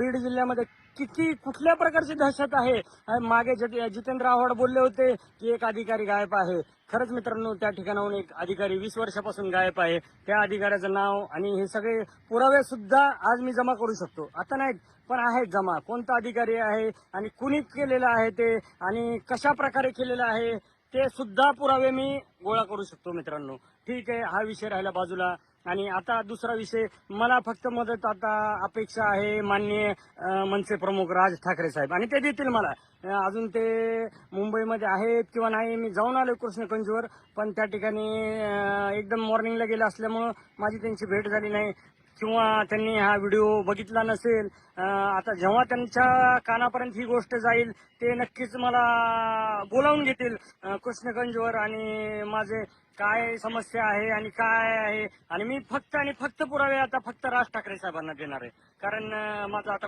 बीड जिल्ह्यामध्ये किती कुठल्या प्रकारची दहशत आहे? मागे जितेंद्र आव्हाड बोलले होते की एक अधिकारी गायब आहे. खरंच मित्रांनो त्या ठिकाणाहून एक अधिकारी वीस वर्षापासून गायब आहे. त्या अधिकाऱ्याचं नाव आणि हे सगळे पुरावे सुद्धा आज मी जमा करू शकतो. आता नाही पण आहेत जमा. कोणता अधिकारी आहे आणि कुणी केलेलं आहे ते आणि कशा प्रकारे केलेलं आहे ते सुद्धा पुरावे मी गोळा करू शकतो मित्रांनो. ठीक आहे हा विषय राहिला बाजूला. आणि आता दुसरा विषय मला फक्त मदत आता अपेक्षा आहे माननीय मनसे प्रमुख राज ठाकरे साहेब. आणि ते देतील मला. अजून ते मुंबईमध्ये आहेत किंवा नाही मी जाऊन आलो कृष्णकंजवर पण त्या ठिकाणी एकदम मॉर्निंगला गेलं असल्यामुळं माझी त्यांची भेट झाली नाही. किंवा त्यांनी हा व्हिडिओ बघितला नसेल आता जेव्हा त्यांच्या कानापर्यंत ही गोष्ट जाईल ते नक्कीच मला बोलावून घेतील कृष्णगंजवर आणि माझे काय समस्या आहे आणि काय आहे. आणि मी फक्त आणि फक्त पुरावे आता फक्त राज ठाकरे साहेबांना देणार आहे. कारण माझं माझा आता